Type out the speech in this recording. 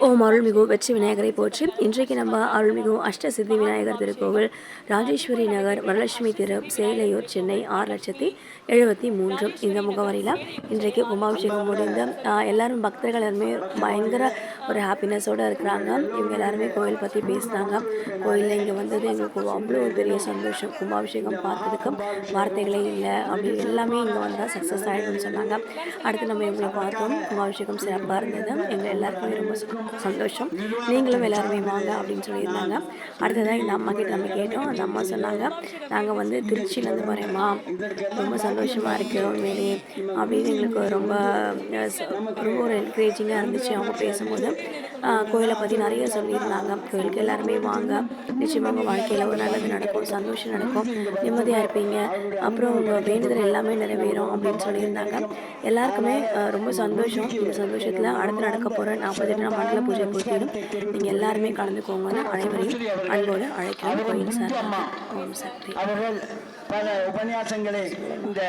ஓம் அருள்மிகு வெற்றி விநாயகரை போற்றி. இன்றைக்கு நம்ம அருள்மிகு அஷ்டசித்தி விநாயகர் திருக்கோவில் ராஜேஸ்வரி நகர் வரலட்சுமி திரு சேலையூர் சென்னை ஆறு லட்சத்தி எழுபத்தி மூன்று. இந்த முகவரியில் இன்றைக்கு கும்பாபிஷேகம் முடிந்து எல்லாரும் பக்தர்கள் எல்லாருமே பயங்கர ஒரு ஹாப்பினஸோடு இருக்கிறாங்க. இவங்க எல்லாருமே கோயில் பற்றி பேசுனாங்க. கோயிலில் இங்கே வந்தது எங்களுக்கு அவ்வளோ ஒரு பெரிய சந்தோஷம். கும்பாபிஷேகம் பார்த்ததுக்கு வார்த்தைகளே இல்லை. அப்படி எல்லாமே இங்கே வந்தால் சக்ஸஸ் ஆகிடும்னு சொன்னாங்க. அடுத்து நம்ம இவங்களை பார்த்தோம். கும்பாபிஷேகம் சிறப்பாக இருந்தது. எங்கள் எல்லாருக்குமே ரொம்ப ச- சந்தோஷம். நீங்களும் எல்லாருமே வாங்க அப்படின்னு சொல்லியிருந்தாங்க. அடுத்ததாக இந்த அம்மா கிட்ட நம்ம கேட்டோம். அந்த அம்மா சொன்னாங்க நாங்கள் வந்து திருச்சியிலேருந்து வரேம்மா. ரொம்ப சந்தோஷமாக இருக்கிறோம் உண்மையிலேயே அப்படின்னு எங்களுக்கு ரொம்ப ரொம்ப ஒரு என்கரேஜிங்காக இருந்துச்சு அவங்க பேசும்போது. கோயிலை பற்றி நிறைய சொல்லியிருந்தாங்க. கோயிலுக்கு எல்லாருமே வாங்க. நிச்சயமாக உங்கள் வாழ்க்கையில் ஒரு நல்லது நடக்கும் சந்தோஷம் நடக்கும். நிம்மதியாக இருப்பீங்க. அப்புறம் உங்கள் வேண்டுதல் எல்லாமே நிறைவேறும் அப்படின்னு சொல்லியிருந்தாங்க. எல்லாருக்குமே ரொம்ப சந்தோஷம். இந்த சந்தோஷத்தில் அடுத்து நடக்க போகிற நாற்பத்தெட்டு நாள் மங்கள பூஜை பூர்த்தியிலும் நீங்கள் எல்லாருமே கலந்துக்கோங்க அனைவரையும் அன்போடு அழைக்கிறோம். கோயில் சார் ஓம் சக்தி அவர்கள் பல உபன்யாசங்களை இந்த